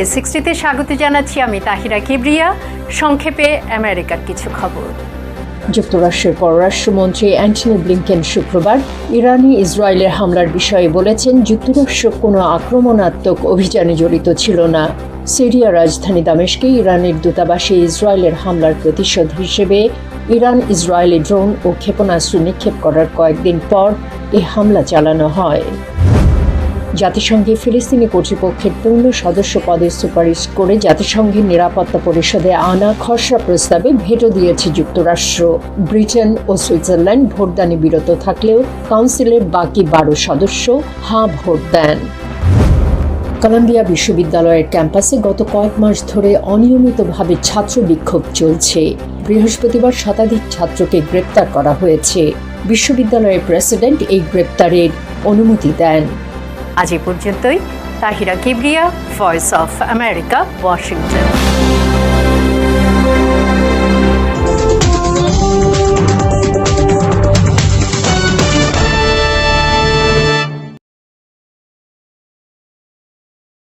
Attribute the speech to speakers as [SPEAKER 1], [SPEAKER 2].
[SPEAKER 1] এ সিক্সটিতে স্বাগত জানাচ্ছি আমি তাহিরা কিবরিয়া। সংক্ষেপে আমেরিকার কিছু খবর।
[SPEAKER 2] যুক্তরাষ্ট্রের পররাষ্ট্রমন্ত্রী অ্যান্টনি ব্লিংকেন শুক্রবার ইরানি ইসরায়েলের হামলার বিষয়ে বলেছেন, যুক্তরাষ্ট্র কোনো আক্রমণাত্মক অভিযানে জড়িত ছিল না। সিরিয়া রাজধানী দামেশকে ইরানের দূতাবাসে ইসরায়েলের হামলার প্রতিশোধ হিসেবে ইরান ইসরায়েলে ড্রোন ও ক্ষেপণাস্ত্র নিক্ষেপ করার কয়েকদিন পর এই হামলা চালানো হয়। জাতিসংঘে ফিলিস্তিনি কর্তৃপক্ষের পূর্ণ সদস্য পদের সুপারিশ করে জাতিসংঘের নিরাপত্তা পরিষদে আনা খসড়া প্রস্তাবে ভেটো দিয়েছে যুক্তরাষ্ট্র। ব্রিটেন ও সুইজারল্যান্ড ভোটদানে বিরত থাকলেও কাউন্সিলের বাকি বারো সদস্য হা ভোট দেন। কলাম্বিয়া বিশ্ববিদ্যালয়ের ক্যাম্পাসে গত কয়েক মাস ধরে অনিয়মিতভাবে ছাত্র বিক্ষোভ চলছে। বৃহস্পতিবার শতাধিক ছাত্রকে গ্রেপ্তার করা হয়েছে। বিশ্ববিদ্যালয়ের প্রেসিডেন্ট এই গ্রেপ্তারের অনুমতি দেন।
[SPEAKER 1] আজ এ পর্যন্তই। Tahira Kibria voice of America Washington